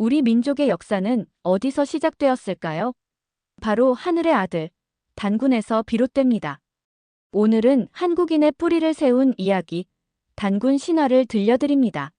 우리 민족의 역사는 어디서 시작되었을까요? 바로 하늘의 아들, 단군에서 비롯됩니다. 오늘은 한국인의 뿌리를 세운 이야기, 단군 신화를 들려드립니다.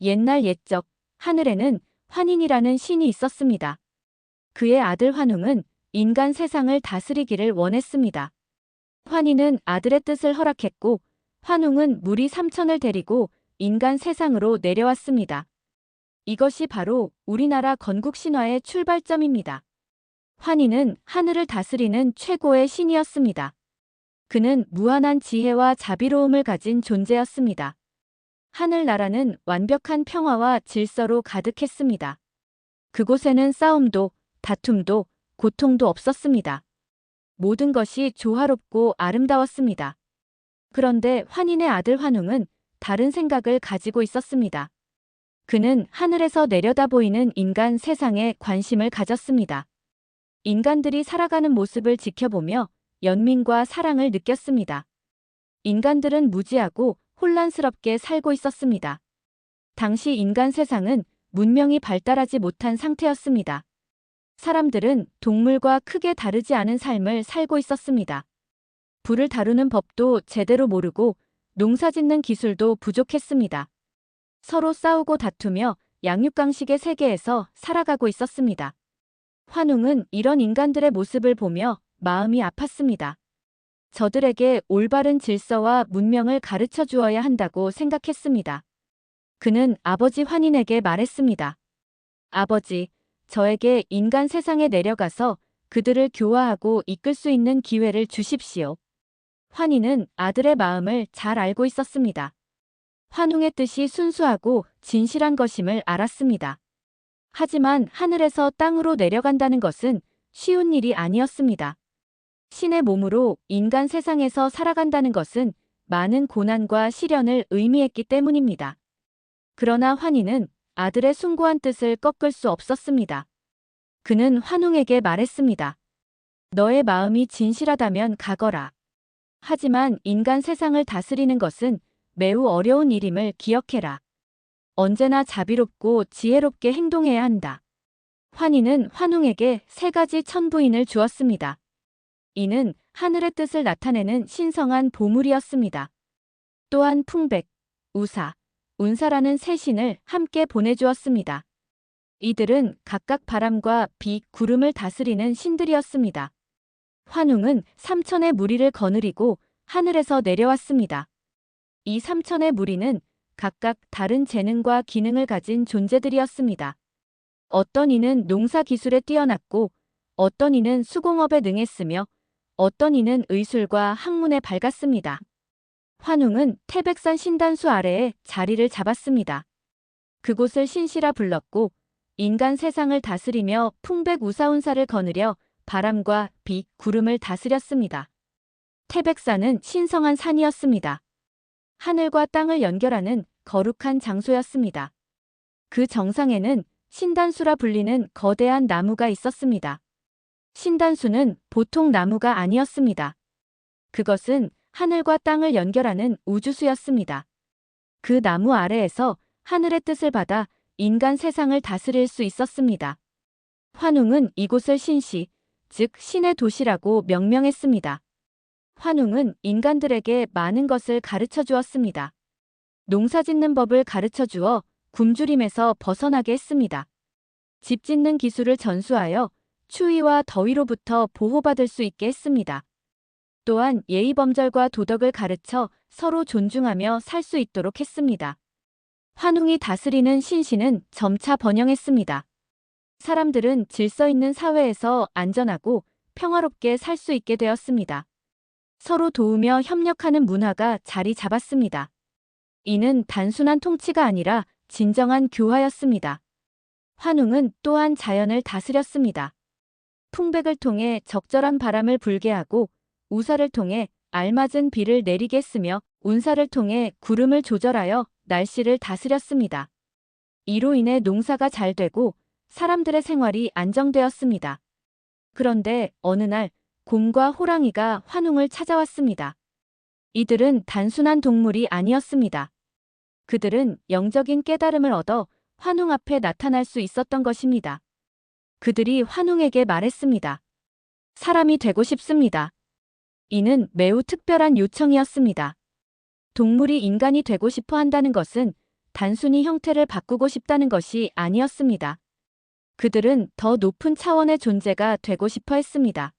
옛날 옛적, 하늘에는 환인이라는 신이 있었습니다. 그의 아들 환웅은 인간 세상을 다스리기를 원했습니다. 환인은 아들의 뜻을 허락했고, 환웅은 무리 삼천을 데리고 인간 세상으로 내려왔습니다. 이것이 바로 우리나라 건국 신화의 출발점입니다. 환희는 하늘을 다스리는 최고의 신이었습니다. 그는 무한한 지혜와 자비로움을 가진 존재였습니다. 하늘나라는 완벽한 평화와 질서로 가득했습니다. 그곳에는 싸움도, 다툼도, 고통도 없었습니다. 모든 것이 조화롭고 아름다웠습니다. 그런데 환인의 아들 환웅은 다른 생각을 가지고 있었습니다. 그는 하늘에서 내려다 보이는 인간 세상에 관심을 가졌습니다. 인간들이 살아가는 모습을 지켜보며 연민과 사랑을 느꼈습니다. 인간들은 무지하고 혼란스럽게 살고 있었습니다. 당시 인간 세상은 문명이 발달하지 못한 상태였습니다. 사람들은 동물과 크게 다르지 않은 삶을 살고 있었습니다. 불을 다루는 법도 제대로 모르고 농사 짓는 기술도 부족했습니다. 서로 싸우고 다투며 양육강식의 세계에서 살아가고 있었습니다. 환웅은 이런 인간들의 모습을 보며 마음이 아팠습니다. 저들에게 올바른 질서와 문명을 가르쳐 주어야 한다고 생각했습니다. 그는 아버지 환인에게 말했습니다. 아버지, 저에게 인간 세상에 내려가서 그들을 교화하고 이끌 수 있는 기회를 주십시오. 환희는 아들의 마음을 잘 알고 있었습니다. 환웅의 뜻이 순수하고 진실한 것임을 알았습니다. 하지만 하늘에서 땅으로 내려간다는 것은 쉬운 일이 아니었습니다. 신의 몸으로 인간 세상에서 살아간다는 것은 많은 고난과 시련을 의미했기 때문입니다. 그러나 환희는 아들의 숭고한 뜻을 꺾을 수 없었습니다. 그는 환웅에게 말했습니다. 너의 마음이 진실하다면 가거라. 하지만 인간 세상을 다스리는 것은 매우 어려운 일임을 기억해라. 언제나 자비롭고 지혜롭게 행동해야 한다. 환희는 환웅에게 세 가지 천부인을 주었습니다. 이는 하늘의 뜻을 나타내는 신성한 보물이었습니다. 또한 풍백, 우사, 운사라는 세 신을 함께 보내주었습니다. 이들은 각각 바람과 비, 구름을 다스리는 신들이었습니다. 환웅은 삼천의 무리를 거느리고 하늘에서 내려왔습니다. 이 삼천의 무리는 각각 다른 재능과 기능을 가진 존재들이었습니다. 어떤 이는 농사 기술에 뛰어났고 어떤 이는 수공업에 능했으며 어떤 이는 의술과 학문에 밝았습니다. 환웅은 태백산 신단수 아래에 자리를 잡았습니다. 그곳을 신시라 불렀고 인간 세상을 다스리며 풍백 우사운사를 거느려 바람과 비, 구름을 다스렸습니다. 태백산은 신성한 산이었습니다. 하늘과 땅을 연결하는 거룩한 장소였습니다. 그 정상에는 신단수라 불리는 거대한 나무가 있었습니다. 신단수는 보통 나무가 아니었습니다. 그것은 하늘과 땅을 연결하는 우주수였습니다. 그 나무 아래에서 하늘의 뜻을 받아 인간 세상을 다스릴 수 있었습니다. 환웅은 이곳을 신시, 즉 신의 도시라고 명명했습니다. 환웅은 인간들에게 많은 것을 가르쳐 주었습니다. 농사 짓는 법을 가르쳐 주어 굶주림에서 벗어나게 했습니다. 집 짓는 기술을 전수하여 추위와 더위로부터 보호받을 수 있게 했습니다. 또한 예의범절과 도덕을 가르쳐 서로 존중하며 살 수 있도록 했습니다. 환웅이 다스리는 신시는 점차 번영했습니다. 사람들은 질서 있는 사회에서 안전하고 평화롭게 살 수 있게 되었습니다. 서로 도우며 협력하는 문화가 자리 잡았습니다. 이는 단순한 통치가 아니라 진정한 교화였습니다. 환웅은 또한 자연을 다스렸습니다. 풍백을 통해 적절한 바람을 불게 하고 우사를 통해 알맞은 비를 내리게 했으며 운사를 통해 구름을 조절하여 날씨를 다스렸습니다. 이로 인해 농사가 잘 되고 사람들의 생활이 안정되었습니다. 그런데 어느 날 곰과 호랑이가 환웅을 찾아왔습니다. 이들은 단순한 동물이 아니었습니다. 그들은 영적인 깨달음을 얻어 환웅 앞에 나타날 수 있었던 것입니다. 그들이 환웅에게 말했습니다. 사람이 되고 싶습니다. 이는 매우 특별한 요청이었습니다. 동물이 인간이 되고 싶어 한다는 것은 단순히 형태를 바꾸고 싶다는 것이 아니었습니다. 그들은 더 높은 차원의 존재가 되고 싶어 했습니다.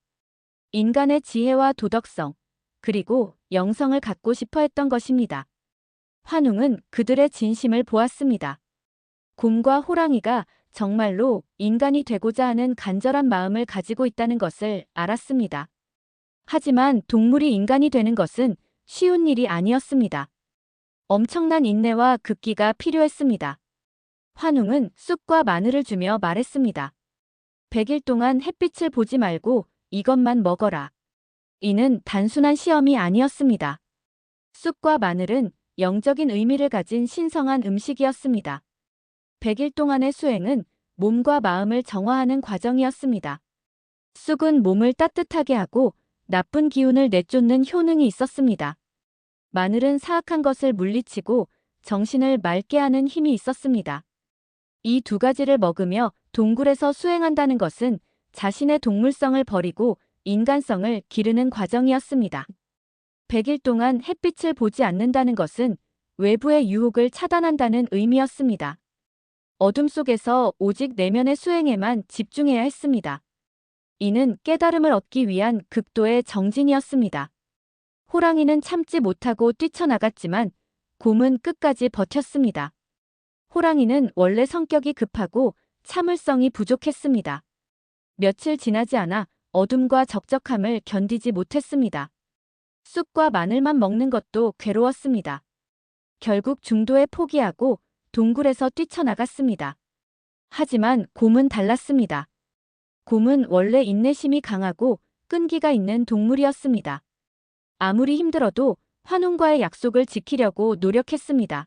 인간의 지혜와 도덕성, 그리고 영성을 갖고 싶어 했던 것입니다. 환웅은 그들의 진심을 보았습니다. 곰과 호랑이가 정말로 인간이 되고자 하는 간절한 마음을 가지고 있다는 것을 알았습니다. 하지만 동물이 인간이 되는 것은 쉬운 일이 아니었습니다. 엄청난 인내와 극기가 필요했습니다. 환웅은 쑥과 마늘을 주며 말했습니다. 100일 동안 햇빛을 보지 말고 이것만 먹어라. 이는 단순한 시험이 아니었습니다. 쑥과 마늘은 영적인 의미를 가진 신성한 음식이었습니다. 100일 동안의 수행은 몸과 마음을 정화하는 과정이었습니다. 쑥은 몸을 따뜻하게 하고 나쁜 기운을 내쫓는 효능이 있었습니다. 마늘은 사악한 것을 물리치고 정신을 맑게 하는 힘이 있었습니다. 이 두 가지를 먹으며 동굴에서 수행한다는 것은 자신의 동물성을 버리고 인간성을 기르는 과정이었습니다. 100일 동안 햇빛을 보지 않는다는 것은 외부의 유혹을 차단한다는 의미였습니다. 어둠 속에서 오직 내면의 수행에만 집중해야 했습니다. 이는 깨달음을 얻기 위한 극도의 정진이었습니다. 호랑이는 참지 못하고 뛰쳐나갔지만 곰은 끝까지 버텼습니다. 호랑이는 원래 성격이 급하고 참을성이 부족했습니다. 며칠 지나지 않아 어둠과 적적함을 견디지 못했습니다. 쑥과 마늘만 먹는 것도 괴로웠습니다. 결국 중도에 포기하고 동굴에서 뛰쳐나갔습니다. 하지만 곰은 달랐습니다. 곰은 원래 인내심이 강하고 끈기가 있는 동물이었습니다. 아무리 힘들어도 환웅과의 약속을 지키려고 노력했습니다.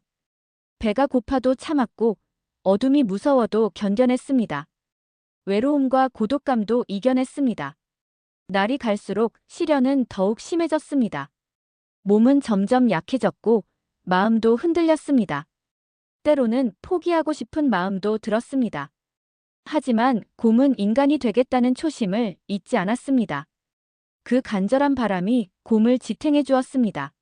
배가 고파도 참았고 어둠이 무서워도 견뎌냈습니다. 외로움과 고독감도 이겨냈습니다. 날이 갈수록 시련은 더욱 심해졌습니다. 몸은 점점 약해졌고 마음도 흔들렸습니다. 때로는 포기하고 싶은 마음도 들었습니다. 하지만 곰은 인간이 되겠다는 초심을 잊지 않았습니다. 그 간절한 바람이 곰을 지탱해 주었습니다.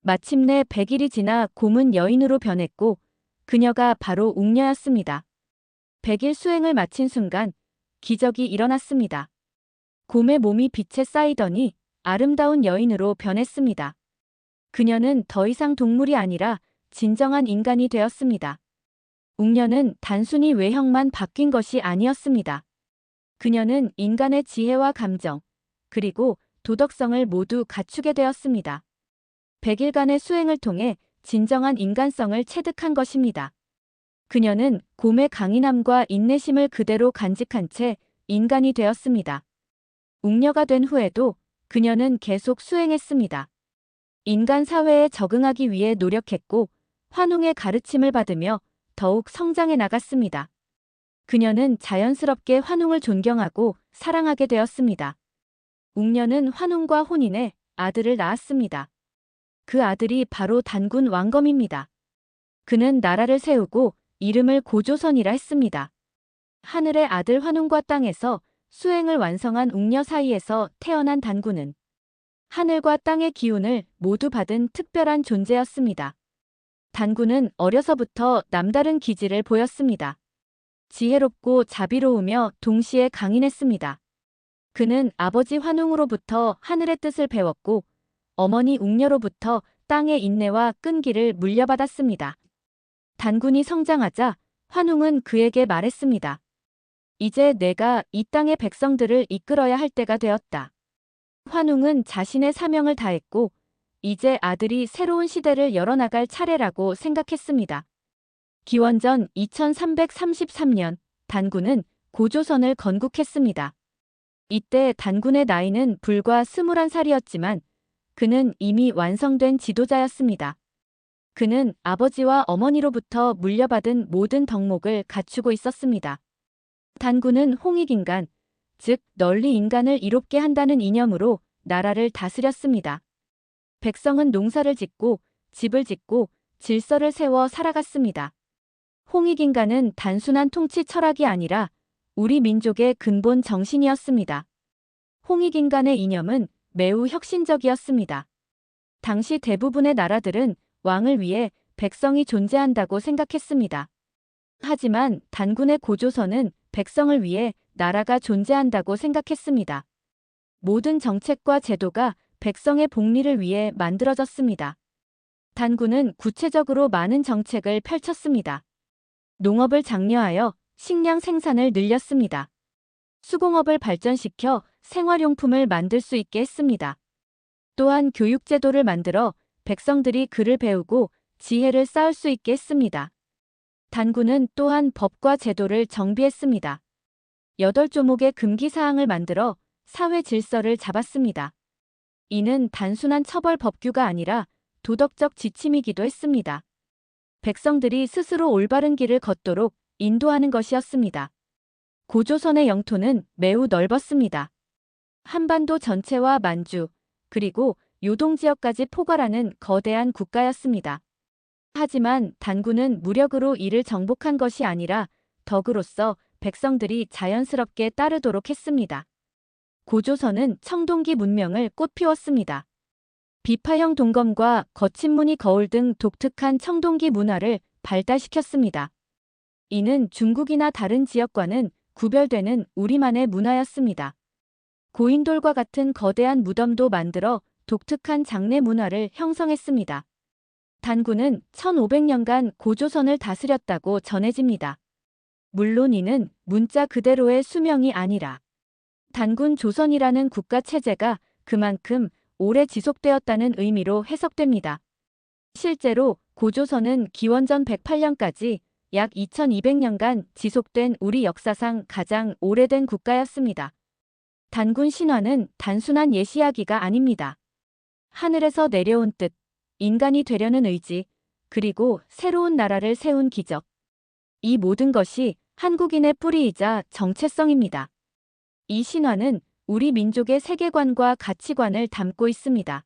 마침내 100일이 지나 곰은 여인으로 변했고 그녀가 바로 웅녀였습니다. 100일 수행을 마친 순간 기적이 일어났습니다. 곰의 몸이 빛에 쌓이더니 아름다운 여인으로 변했습니다. 그녀는 더 이상 동물이 아니라 진정한 인간이 되었습니다. 웅녀는 단순히 외형만 바뀐 것이 아니었습니다. 그녀는 인간의 지혜와 감정, 그리고 도덕성을 모두 갖추게 되었습니다. 100일간의 수행을 통해 진정한 인간성을 체득한 것입니다. 그녀는 곰의 강인함과 인내심을 그대로 간직한 채 인간이 되었습니다. 웅녀가 된 후에도 그녀는 계속 수행했습니다. 인간 사회에 적응하기 위해 노력했고 환웅의 가르침을 받으며 더욱 성장해 나갔습니다. 그녀는 자연스럽게 환웅을 존경하고 사랑하게 되었습니다. 웅녀는 환웅과 혼인해 아들을 낳았습니다. 그 아들이 바로 단군 왕검입니다. 그는 나라를 세우고 이름을 고조선이라 했습니다. 하늘의 아들 환웅과 땅에서 수행을 완성한 웅녀 사이에서 태어난 단군은 하늘과 땅의 기운을 모두 받은 특별한 존재였습니다. 단군은 어려서부터 남다른 기질을 보였습니다. 지혜롭고 자비로우며 동시에 강인했습니다. 그는 아버지 환웅으로부터 하늘의 뜻을 배웠고 어머니 웅녀로부터 땅의 인내와 끈기를 물려받았습니다. 단군이 성장하자 환웅은 그에게 말했습니다. 이제 내가 이 땅의 백성들을 이끌어야 할 때가 되었다. 환웅은 자신의 사명을 다했고 이제 아들이 새로운 시대를 열어나갈 차례라고 생각했습니다. 기원전 2333년 단군은 고조선을 건국했습니다. 이때 단군의 나이는 불과 21살이었지만 그는 이미 완성된 지도자였습니다. 그는 아버지와 어머니로부터 물려받은 모든 덕목을 갖추고 있었습니다. 단군은 홍익인간, 즉 널리 인간을 이롭게 한다는 이념으로 나라를 다스렸습니다. 백성은 농사를 짓고 집을 짓고 질서를 세워 살아갔습니다. 홍익인간은 단순한 통치 철학이 아니라 우리 민족의 근본 정신이었습니다. 홍익인간의 이념은 매우 혁신적이었습니다. 당시 대부분의 나라들은 왕을 위해 백성이 존재한다고 생각했습니다. 하지만 단군의 고조선은 백성을 위해 나라가 존재한다고 생각했습니다. 모든 정책과 제도가 백성의 복리를 위해 만들어졌습니다. 단군은 구체적으로 많은 정책을 펼쳤습니다. 농업을 장려하여 식량 생산을 늘렸습니다. 수공업을 발전시켜 생활용품을 만들 수 있게 했습니다. 또한 교육제도를 만들어 백성들이 글을 배우고 지혜를 쌓을 수 있게 했습니다. 단군은 또한 법과 제도를 정비했습니다. 여덟 조목의 금기사항을 만들어 사회 질서를 잡았습니다. 이는 단순한 처벌 법규가 아니라 도덕적 지침이기도 했습니다. 백성들이 스스로 올바른 길을 걷도록 인도하는 것이었습니다. 고조선의 영토는 매우 넓었습니다. 한반도 전체와 만주, 그리고 요동 지역까지 포괄하는 거대한 국가였습니다. 하지만 단군은 무력으로 이를 정복한 것이 아니라 덕으로서 백성들이 자연스럽게 따르도록 했습니다. 고조선은 청동기 문명을 꽃피웠습니다. 비파형 동검과 거친 무늬 거울 등 독특한 청동기 문화를 발달시켰습니다. 이는 중국이나 다른 지역과는 구별되는 우리만의 문화였습니다. 고인돌과 같은 거대한 무덤도 만들어 독특한 장례 문화를 형성했습니다. 단군은 1500년간 고조선을 다스렸다고 전해집니다. 물론 이는 문자 그대로의 수명이 아니라 단군 조선이라는 국가 체제가 그만큼 오래 지속되었다는 의미로 해석됩니다. 실제로 고조선은 기원전 108년까지 약 2200년간 지속된 우리 역사상 가장 오래된 국가였습니다. 단군 신화는 단순한 예시야기가 아닙니다. 하늘에서 내려온 뜻, 인간이 되려는 의지, 그리고 새로운 나라를 세운 기적. 이 모든 것이 한국인의 뿌리이자 정체성입니다. 이 신화는 우리 민족의 세계관과 가치관을 담고 있습니다.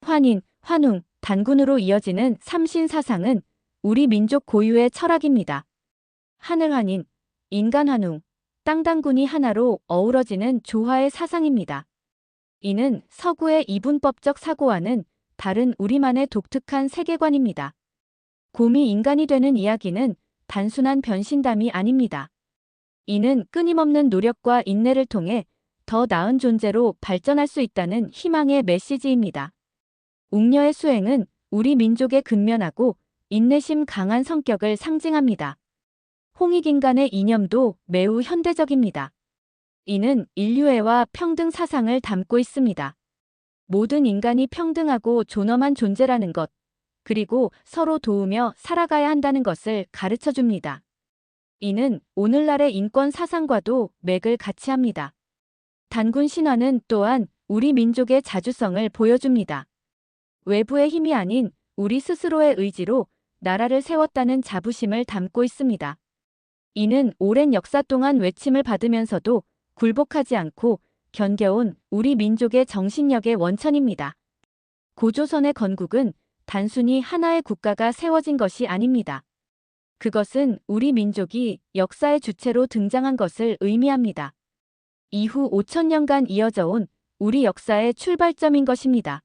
환인, 환웅, 단군으로 이어지는 삼신 사상은 우리 민족 고유의 철학입니다. 하늘환인, 인간환웅, 땅단군이 하나로 어우러지는 조화의 사상입니다. 이는 서구의 이분법적 사고와는 다른 우리만의 독특한 세계관입니다. 곰이 인간이 되는 이야기는 단순한 변신담이 아닙니다. 이는 끊임없는 노력과 인내를 통해 더 나은 존재로 발전할 수 있다는 희망의 메시지입니다. 웅녀의 수행은 우리 민족의 근면하고 인내심 강한 성격을 상징합니다. 홍익인간의 이념도 매우 현대적입니다. 이는 인류애와 평등 사상을 담고 있습니다. 모든 인간이 평등하고 존엄한 존재라는 것, 그리고 서로 도우며 살아가야 한다는 것을 가르쳐 줍니다. 이는 오늘날의 인권 사상과도 맥을 같이 합니다. 단군 신화는 또한 우리 민족의 자주성을 보여줍니다. 외부의 힘이 아닌 우리 스스로의 의지로 나라를 세웠다는 자부심을 담고 있습니다. 이는 오랜 역사 동안 외침을 받으면서도 굴복하지 않고 견뎌온 우리 민족의 정신력의 원천입니다. 고조선의 건국은 단순히 하나의 국가가 세워진 것이 아닙니다. 그것은 우리 민족이 역사의 주체로 등장한 것을 의미합니다. 이후 5천년간 이어져 온 우리 역사의 출발점인 것입니다.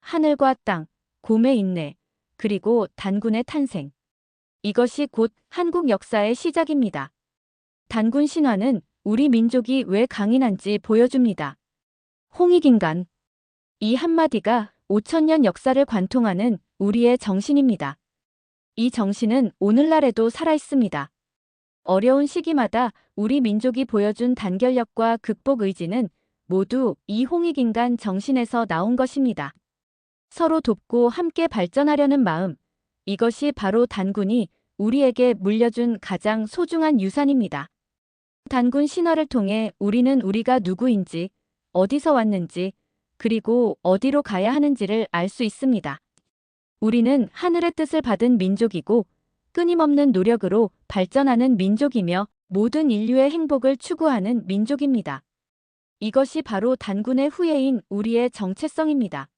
하늘과 땅, 곰의 인내, 그리고 단군의 탄생. 이것이 곧 한국 역사의 시작입니다. 단군 신화는 우리 민족이 왜 강인한지 보여줍니다. 홍익인간. 이 한마디가 5천년 역사를 관통하는 우리의 정신입니다. 이 정신은 오늘날에도 살아있습니다. 어려운 시기마다 우리 민족이 보여준 단결력과 극복 의지는 모두 이 홍익인간 정신에서 나온 것입니다. 서로 돕고 함께 발전하려는 마음, 이것이 바로 단군이 우리에게 물려준 가장 소중한 유산입니다. 단군 신화를 통해 우리는 우리가 누구인지, 어디서 왔는지, 그리고 어디로 가야 하는지를 알 수 있습니다. 우리는 하늘의 뜻을 받은 민족이고 끊임없는 노력으로 발전하는 민족이며 모든 인류의 행복을 추구하는 민족입니다. 이것이 바로 단군의 후예인 우리의 정체성입니다.